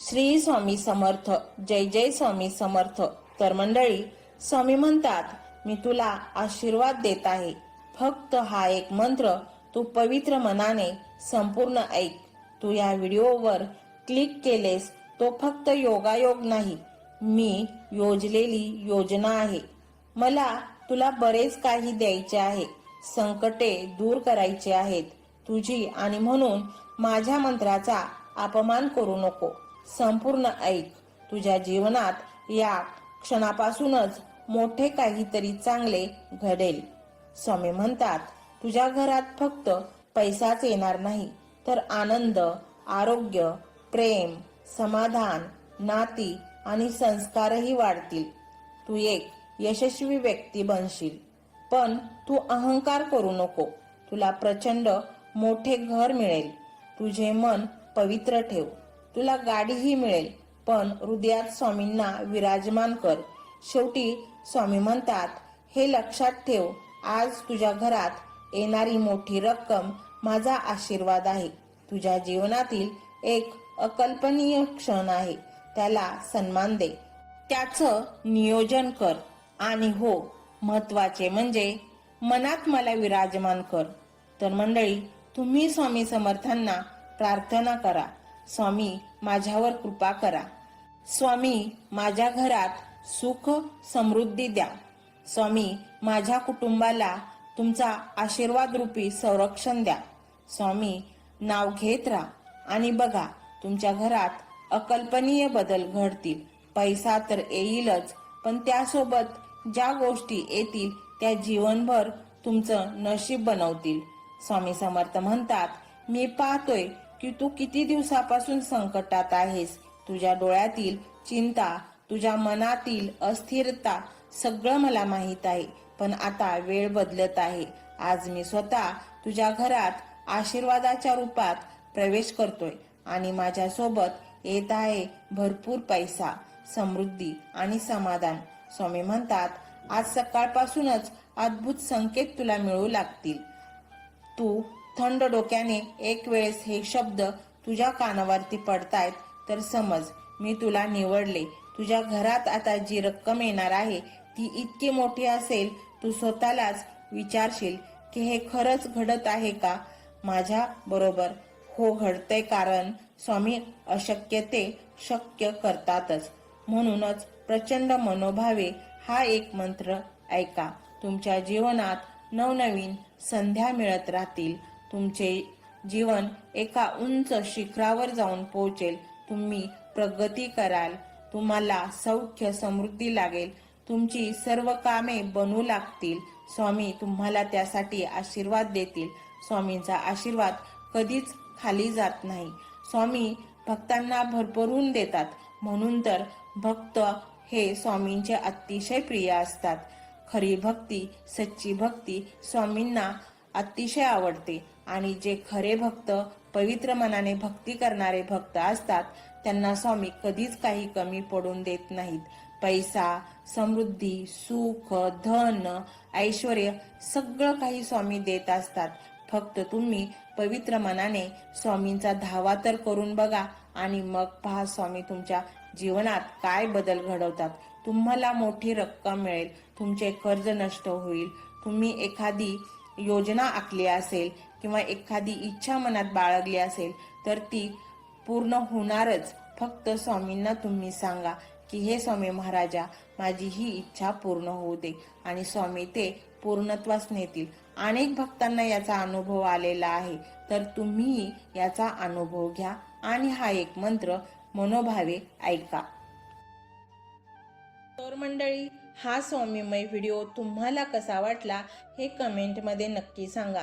श्री स्वामी समर्थ जय जय स्वामी समर्थ. तर मंडळी स्वामी म्हणतात मी तुला आशीर्वाद देत आहे. फक्त हा एक मंत्र तू पवित्र मनाने संपूर्ण ऐक. तू या व्हिडिओवर क्लिक केलेस तो फक्त योगायोग नाही मी योजलेली योजना आहे. मला तुला बरेच काही द्यायचे आहे संकटे दूर करायचे आहेत. तुझी आणि म्हणून माझ्या मंत्राचा अपमान करू नको. संपूर्ण ऐक. तुझ्या जीवनात या क्षणापासूनच मोठे काहीतरी चांगले घडेल. स्वामी म्हणतात तुझ्या घरात फक्त पैसाच येणार नाही तर आनंद आरोग्य प्रेम समाधान नाती आणि संस्कारही वाढतील. तू एक यशस्वी व्यक्ती बनशील. पण तू अहंकार करू नको. तुला प्रचंड मोठे घर मिळेल. तुझे मन पवित्र ठेव. तुला गाडीही मिळेल पण हृदयात स्वामींना विराजमान कर. शेवटी स्वामी म्हणतात हे लक्षात ठेव आज तुझ्या घरात येणारी मोठी रक्कम माझा आशीर्वाद आहे. तुझ्या जीवनातील एक अकल्पनीय क्षण आहे त्याला सन्मान दे. त्याचं नियोजन कर. आणि हो महत्त्वाचे म्हणजे मनात मला विराजमान कर. तर मंडळी तुम्ही स्वामी समर्थांना प्रार्थना करा. स्वामी माझ्यावर कृपा करा. स्वामी माझ्या घरात सुख समृद्धी द्या. स्वामी माझ्या कुटुंबाला तुमचा आशीर्वाद रूपी संरक्षण द्या. स्वामी नाव घेत राहा आणि बघा तुमच्या घरात अकल्पनीय बदल घडतील. पैसा तर येईलच पण त्यासोबत ज्या गोष्टी येतील त्या जीवनभर तुमचं नशीब बनवतील. स्वामी समर्थ म्हणतात मी पाहतोय की तू किती दिवसापासून संकटात आहेस? तुझ्या डोळ्यातील चिंता तुझ्या मनातील अस्थिरता सगळं मला माहीत आहे पण आता वेळ बदलत आहे. आज मी स्वतः तुझ्या घरात आशीर्वादाच्या रूपात प्रवेश करतोय आणि माझ्यासोबत येत आहे भरपूर पैसा समृद्धी आणि समाधान. स्वामी म्हणतात आज सकाळपासूनच अद्भुत संकेत तुला मिळू लागतील. तू थंड डोक्याने एक वेळेस हे शब्द तुझ्या कानावरती पडतायत तर समज मी तुला निवडले. तुझ्या घरात आता जी रक्कम येणार आहे ती इतकी मोठी असेल तू स्वतःलाच विचारशील की हे खरंच घडत आहे का? माझ्या बरोबर हो घडतंय कारण स्वामी अशक्य ते शक्य करतातच. म्हणूनच प्रचंड मनोभावे हा एक मंत्र ऐका. तुमच्या जीवनात नवनवीन संध्या मिळत राहतील. तुमचे जीवन एका उंच शिखरावर जाऊन पोहोचेल. तुम्ही प्रगती कराल. तुम्हाला सौख्य समृद्धी लागेल. तुमची सर्व कामे बनू लागतील. स्वामी तुम्हाला त्यासाठी आशीर्वाद देतील. स्वामींचा आशीर्वाद कधीच खाली जात नाही. स्वामी भक्तांना भरभरून देतात. म्हणून तर भक्त हे स्वामींचे अतिशय प्रिय असतात. खरी भक्ती सच्ची भक्ती स्वामींना अतिशय आवडते. आणि जे खरे भक्त पवित्र मनाने भक्ती करणारे भक्त असतात त्यांना स्वामी कधीच काही कमी पडून देत नाहीत. पैसा समृद्धी सुख धन ऐश्वर सगळं काही स्वामी देत असतात. फक्त तुम्ही पवित्र मनाने स्वामींचा धावा तर करून बघा आणि मग पहा स्वामी तुमच्या जीवनात काय बदल घडवतात. तुम्हाला मोठी रक्कम मिळेल तुमचे कर्ज नष्ट होईल. तुम्ही एखादी योजना आखली असेल किंवा एखादी इच्छा मनात बाळगली असेल तर ती पूर्ण होणारच. फक्त स्वामींना तुम्ही सांगा की हे स्वामी महाराजा माझी ही इच्छा पूर्ण होऊ दे. आणि स्वामी ते पूर्णत्वास नेतील. अनेक भक्तांना याचा अनुभव आलेला आहे. तर तुम्ही याचा अनुभव घ्या आणि हा एक मंत्र मनोभावे ऐका. तर मंडळी हा स्वामीमय व्हिडिओ तुम्हाला कसा वाटला हे कमेंटमध्ये नक्की सांगा.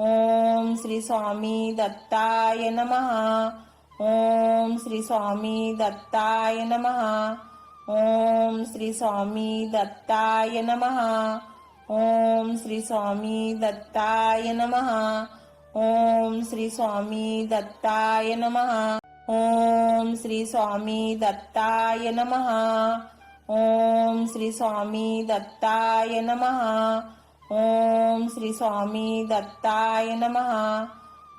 ओम श्री स्वामी दत्ताय नमः। ओम श्री स्वामी दत्ताय नमः। ओम श्री स्वामी दत्ताय नमः। ओम श्री स्वामी दत्ताय नमः। ओम श्री स्वामी दत्ताय नमः। ओम श्री स्वामी दत्ताय नमः। ओम श्री स्वामी दत्ताय नमः। ओम श्री स्वामी दत्ताय नमः।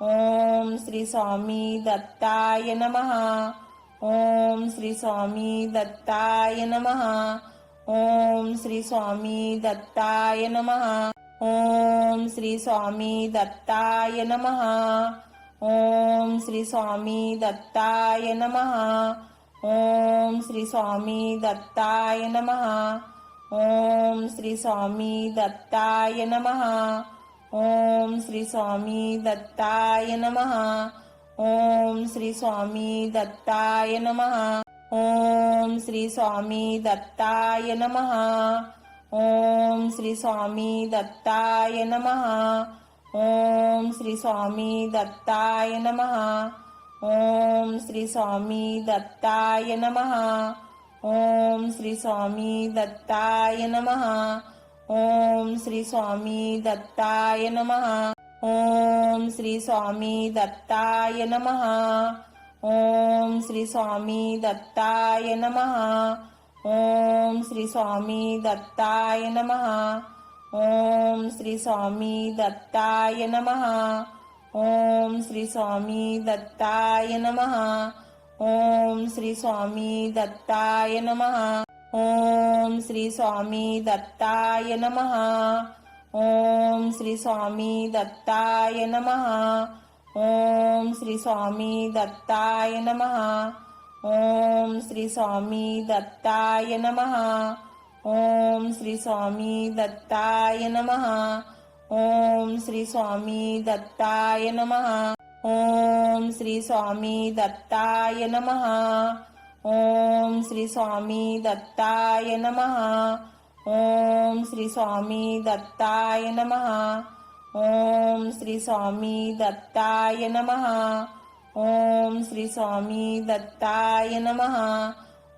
ओम श्री स्वामी दत्ताय नमः। ओम श्री स्वामी दत्ताय नमः। ओम श्री स्वामी दत्ताय नमः। ओम श्री स्वामी दत्ताय नमः। ओम श्री स्वामी दत्ताय नमः। ओम श्री स्वामी दत्ताय नमः स्वामी दत्ताय नमः। ओम श्री स्वामी दत्ताय नमः। ओम श्री स्वामी दत्ताय नमः। ओम श्री स्वामी दत्ताय नमः। ओम श्री स्वामी दत्ताय नमः। ओम श्री स्वामी दत्ताय नमः। ओम श्री स्वामी दत्ताय नमः ओम श्री स्वामी दत्ताय नमः। ओम श्री स्वामी दत्ताय नमः। ओम श्री स्वामी दत्ताय नमः। ओम श्री स्वामी दत्ताय नमः। ओम श्री स्वामी दत्ताय नमः। ओम श्री स्वामी दत्ताय नमः। ओम श्री स्वामी दत्ताय नमः। ओम श्री स्वामी दत्ताय नमः। ओम श्री स्वामी दत्ताय नमः। ओम श्री स्वामी दत्ताय नमः। ओम श्री स्वामी दत्ताय नमः। ओम श्री स्वामी दत्ताय नमः। ओम श्री स्वामी दत्ताय नमः। ओम श्री स्वामी दत्ताय नमः ओम श्री स्वामी दत्ताय नमः। ओम श्री स्वामी दत्ताय नमः। ओम श्री स्वामी दत्ताय नमः। ओम श्री स्वामी दत्ताय नमः। ओम श्री स्वामी दत्ताय नमः।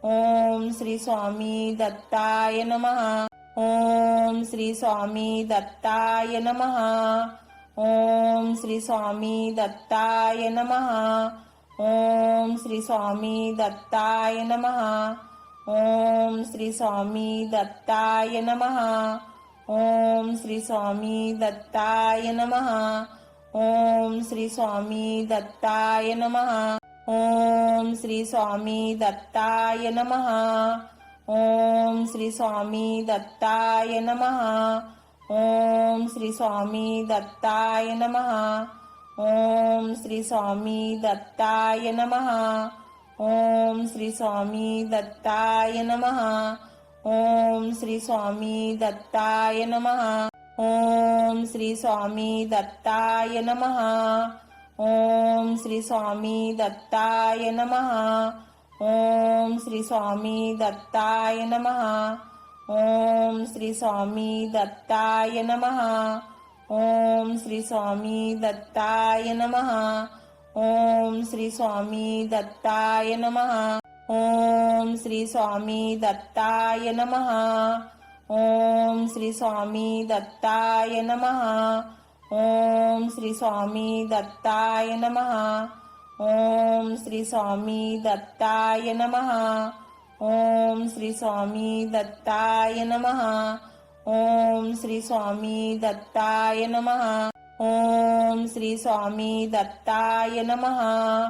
ओम श्री स्वामी दत्ताय नमः। ओम श्री स्वामी दत्ताय नमः ओम श्री स्वामी दत्ताय नमः। ओम श्री स्वामी दत्ताय नमः। ओम श्री स्वामी दत्ताय नमः। ओम श्री स्वामी दत्ताय नमः। ओम श्री स्वामी दत्ताय नमः। ओम श्री स्वामी दत्ताय नमः। ओम श्री स्वामी दत्ताय नमः श्री स्वामी दत्ताय नमः। ओम श्री स्वामी दत्ताय नमः। ओम श्री स्वामी दत्ताय नमः। ओम श्री स्वामी दत्ताय नमः। ओम श्री स्वामी दत्ताय नमः। ओम श्री स्वामी दत्ताय नमः। ओम श्री स्वामी दत्ताय नमः ओम श्री स्वामी दत्ताय नमः। ओम श्री स्वामी दत्ताय नमः। ओम श्री स्वामी दत्ताय नमः। ओम श्री स्वामी दत्ताय नमः। ओम श्री स्वामी दत्ताय नमः। ओम श्री स्वामी दत्ताय नमः। ओम श्री स्वामी दत्ताय नमः। ओम श्री स्वामी दत्ताय नमः. ओम श्री स्वामी दत्ताय नमः. ओम श्री स्वामी दत्ताय नमः.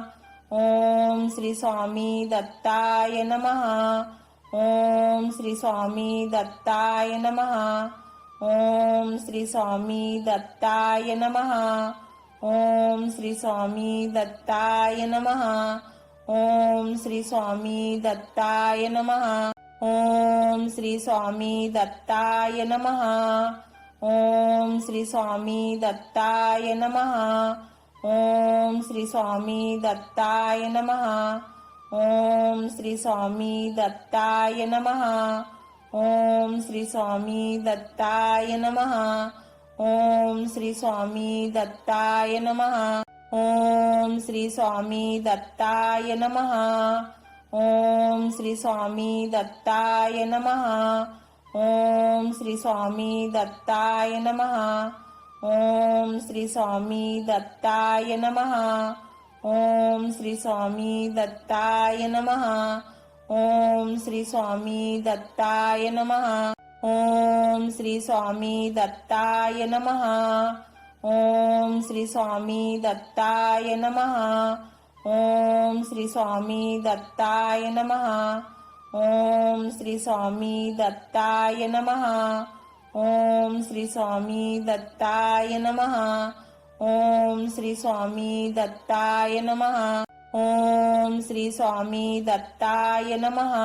ओम श्री स्वामी दत्ताय नमः. ओम श्री स्वामी दत्ताय नमः. ओम श्री स्वामी दत्ताय नमः. ओम श्री स्वामी दत्ताय नमः. ओम श्री स्वामी दत्ताय नमः। ओम श्री स्वामी दत्ताय नमः। ओम श्री स्वामी दत्ताय नमः। ओम श्री स्वामी दत्ताय नमः। ओम श्री स्वामी दत्ताय नमः। ओम श्री स्वामी दत्ताय नमः। ओम श्री स्वामी दत्ताय नमः। ओम श्री स्वामी दत्ताय नमः। ओम श्री स्वामी दत्ताय नमः। ओम श्री स्वामी दत्ताय नमः। ओम श्री स्वामी दत्ताय नमः। ओम श्री स्वामी दत्ताय नमः। ओम श्री स्वामी दत्ताय नमः। ओम श्री स्वामी दत्ताय नमः ओम श्री स्वामी दत्ताय नमः। ओम श्री स्वामी दत्ताय नमः। ओम श्री स्वामी दत्ताय नमः। ओम श्री स्वामी दत्ताय नमः। ओम श्री स्वामी दत्ताय नमः। ओम श्री स्वामी दत्ताय नमः।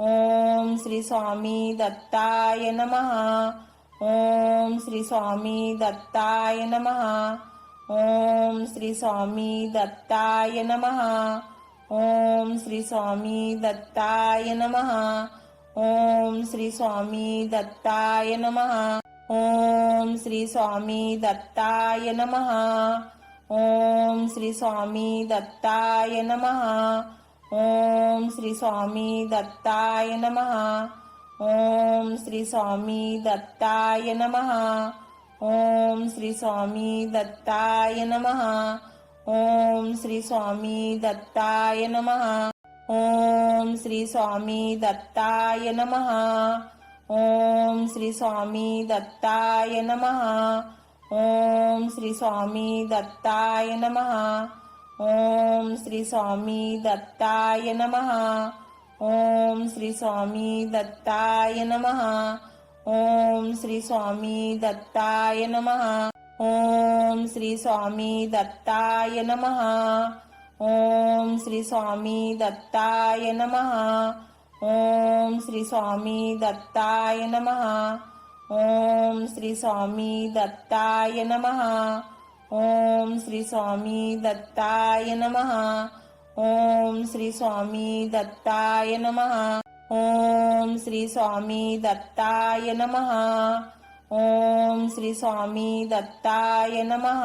ओम श्री स्वामी दत्ताय नमः। ओम श्री स्वामी दत्ताय नमः। ओम श्री स्वामी दत्ताय नमः। ओम श्री स्वामी दत्ताय नमः। ओम श्री स्वामी दत्ताय नमः। ओम श्री स्वामी दत्ताय नमः। ओम श्री स्वामी दत्ताय नमः। ओम श्री स्वामी दत्ताय नमः स्वामी दत्ताय नमः। ओम श्री स्वामी दत्ताय नमः। ओम श्री स्वामी दत्ताय नमः। ओम श्री स्वामी दत्ताय नमः। ओम श्री स्वामी दत्ताय नमः। ओम श्री स्वामी दत्ताय नमः। ओम श्री स्वामी दत्ताय नमः ओम श्री स्वामी दत्ताय नमः। ओम श्री स्वामी दत्ताय नमः। ओम श्री स्वामी दत्ताय नमः। ओम श्री स्वामी दत्ताय नमः। ओम श्री स्वामी दत्ताय नमः। ओम श्री स्वामी दत्ताय नमः। ओम श्री स्वामी दत्ताय नमः ओम श्री स्वामी दत्ताय नमः। ओम श्री स्वामी दत्ताय नमः। ओम श्री स्वामी दत्ताय नमः।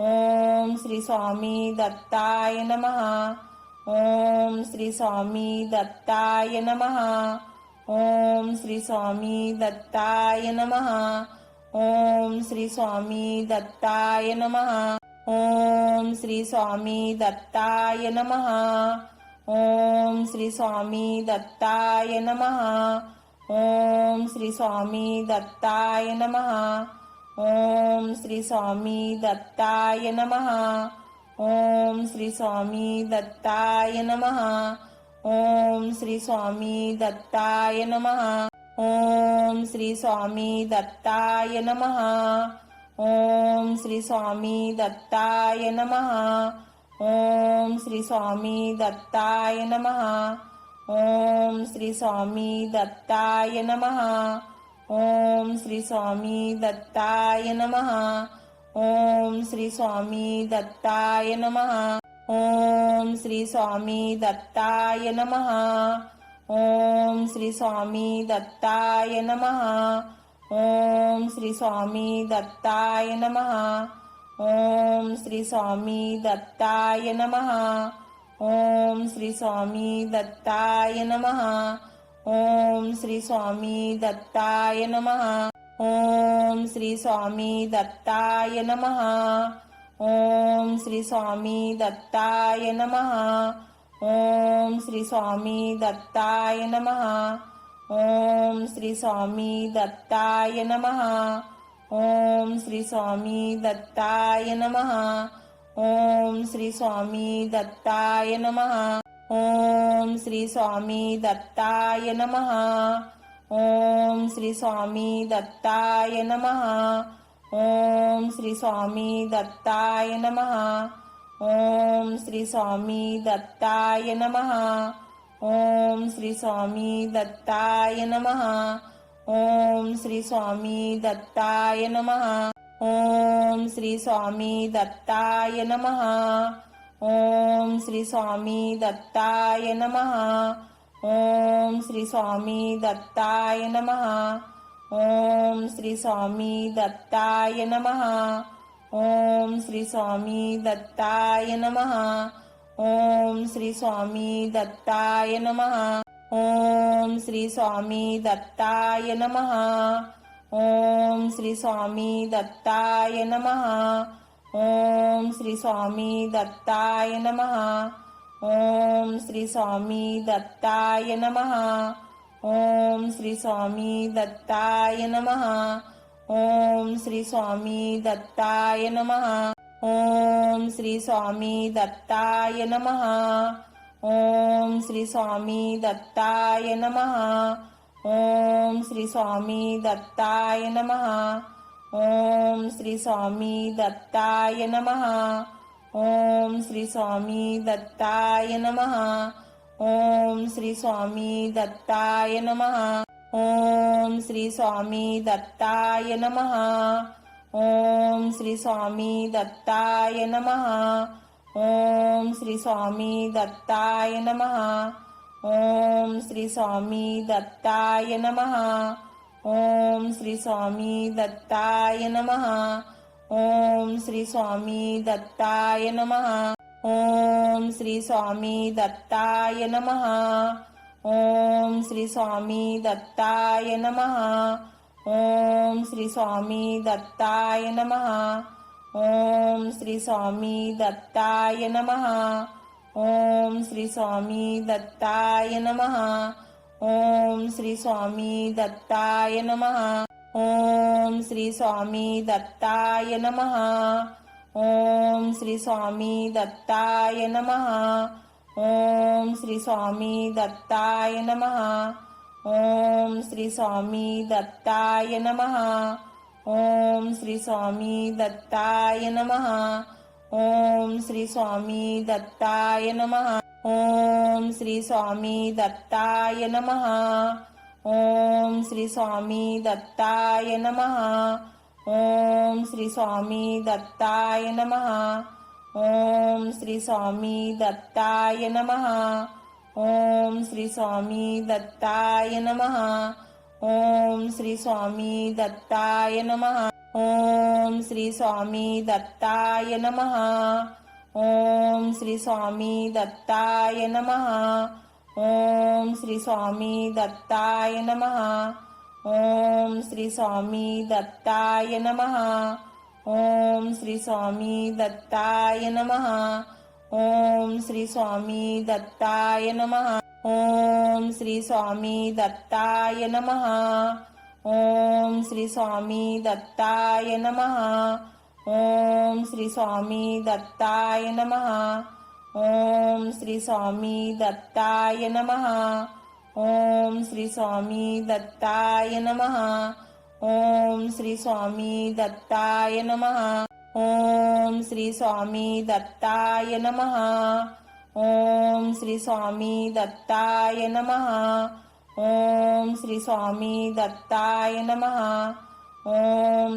ओम श्री स्वामी दत्ताय नमः। ओम श्री स्वामी दत्ताय नमः। ओम श्री स्वामी दत्ताय नमः। ओम श्री स्वामी दत्ताय नमः ओम श्री स्वामी दत्ताय नमः। ओम श्री स्वामी दत्ताय नमः। ओम श्री स्वामी दत्ताय नमः। ओम श्री स्वामी दत्ताय नमः। ओम श्री स्वामी दत्ताय नमः। ओम श्री स्वामी दत्ताय नमः। ओम श्री स्वामी दत्ताय नमः ओम श्री स्वामी दत्ताय नमः। ओम श्री स्वामी दत्ताय नमः। ओम श्री स्वामी दत्ताय नमः। ओम श्री स्वामी दत्ताय नमः। ओम श्री स्वामी दत्ताय नमः। ओम श्री स्वामी दत्ताय नमः। ओम श्री स्वामी दत्ताय नमः श्री स्वामी दत्ताय नमः। ओम श्री स्वामी दत्ताय नमः। ओम श्री स्वामी दत्ताय नमः। ओम श्री स्वामी दत्ताय नमः। ओम श्री स्वामी दत्ताय नमः। ओम श्री स्वामी दत्ताय नमः। ओम श्री स्वामी दत्ताय नमः स्वामी दत्ताय नमः। ओम श्री स्वामी दत्ताय नमः। ओम श्री स्वामी दत्ताय नमः। ओम श्री स्वामी दत्ताय नमः। ओम श्री स्वामी दत्ताय नमः। ओम श्री स्वामी दत्ताय नमः। ओम श्री स्वामी दत्ताय नमः ओम श्री स्वामी दत्ताय नमः। ओम श्री स्वामी दत्ताय नमः। ओम श्री स्वामी दत्ताय नमः। ओम श्री स्वामी दत्ताय नमः। ओम श्री स्वामी दत्ताय नमः। ओम श्री स्वामी दत्ताय नमः। ओम श्री स्वामी दत्ताय नमः। ओम श्री स्वामी दत्ताय नमः। ओम श्री स्वामी दत्ताय नमः। ओम श्री स्वामी दत्ताय नमः। ओम श्री स्वामी दत्ताय नमः। ओम श्री स्वामी दत्ताय नमः। ओम श्री स्वामी दत्ताय नमः। ओम श्री स्वामी दत्ताय नमः ओम श्री स्वामी दत्ताय नमः। ओम श्री स्वामी दत्ताय नमः। ओम श्री स्वामी दत्ताय नमः। ओम श्री स्वामी दत्ताय नमः। ओम श्री स्वामी दत्ताय नमः। ओम श्री स्वामी दत्ताय नमः। ओम श्री स्वामी दत्ताय नमः श्री स्वामी दत्ताय नमः। ओम श्री स्वामी दत्ताय नमः। ओम श्री स्वामी दत्ताय नमः। ओम श्री स्वामी दत्ताय नमः। ओम श्री स्वामी दत्ताय नमः। ओम श्री स्वामी दत्ताय नमः। ओम श्री स्वामी दत्ताय नमः श्री स्वामी दत्ताय नमः। ओम श्री स्वामी दत्ताय नमः। ओम श्री स्वामी दत्ताय नमः। ओम श्री स्वामी दत्ताय नमः। ओम श्री स्वामी दत्ताय नमः। ओम श्री स्वामी दत्ताय नमः। ओम श्री स्वामी दत्ताय नमः श्री स्वामी दत्ताय नमः। ओम श्री स्वामी दत्ताय नमः। ओम श्री स्वामी दत्ताय नमः। ओम श्री स्वामी दत्ताय नमः। ओम श्री स्वामी दत्ताय नमः। ओम श्री स्वामी दत्ताय नमः। ओम श्री स्वामी दत्ताय नमः ओम श्री स्वामी दत्ताय नमः। ओम श्री स्वामी दत्ताय नमः। ओम श्री स्वामी दत्ताय नमः। ओम श्री स्वामी दत्ताय नमः। ओम श्री स्वामी दत्ताय नमः। ओम श्री स्वामी दत्ताय नमः। ओम श्री स्वामी दत्ताय नमः। ओम श्री स्वामी दत्ताय नमः। ओम श्री स्वामी दत्ताय नमः। ओम श्री स्वामी दत्ताय नमः। ओम श्री स्वामी दत्ताय नमः। ओम श्री स्वामी दत्ताय नमः। ओम श्री स्वामी दत्ताय नमः। ओम श्री स्वामी दत्ताय नमः। ओम श्री स्वामी दत्ताय नमः। ओम श्री स्वामी दत्ताय नमः। ओम श्री स्वामी दत्ताय नमः। ओम